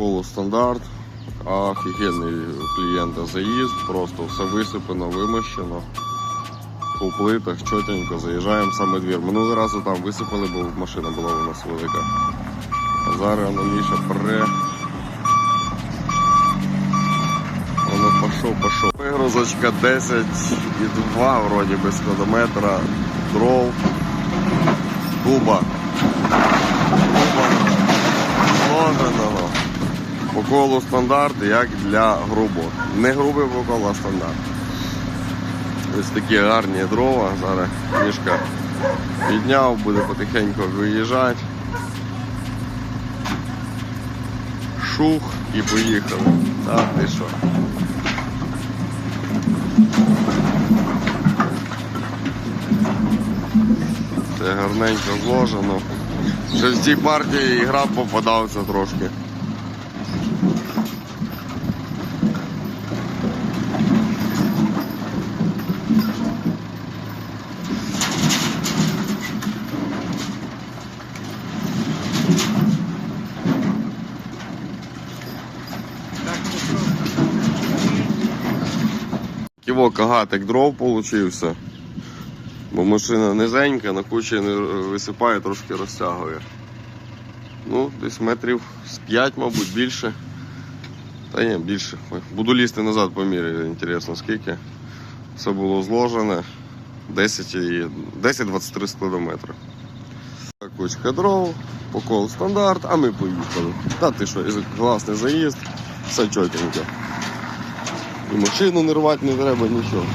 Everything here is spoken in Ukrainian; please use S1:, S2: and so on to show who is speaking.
S1: колу стандарт. Офігенний клієнта заїзд, просто все висипано, вимощено. По плитах чотенько заїжджаємо саме двір. Минулого разу там висипали, бо машина була у нас велика. А зараз воно пре. Воно пішов, пішов. Вигрузочка 10 і 2 вроді без складометра, дров. Дуба По колу стандарт, як для грубо. Не грубий по колу, а стандарт. Ось такі гарні дрова. Зараз мішка підняв, буде потихеньку виїжджати. Шух і поїхали. Так, ти що? Це гарненько зложено. Ще в цій партії і граб попадався трошки. Ківо кагатик дров получився. Бо машина низенька, на кучі не висипає, трошки розтягує. Ну, десь метрів з 5, мабуть, більше. Та ні, більше. Буду лізти назад по мірі, інтересно скільки. Все було зложене. 10 і 10-23 складометри. Кучка дров, покол стандарт, а ми поїхали. Та ти що, класний заїзд, все чотенько. І машину не рвати не треба, нічого.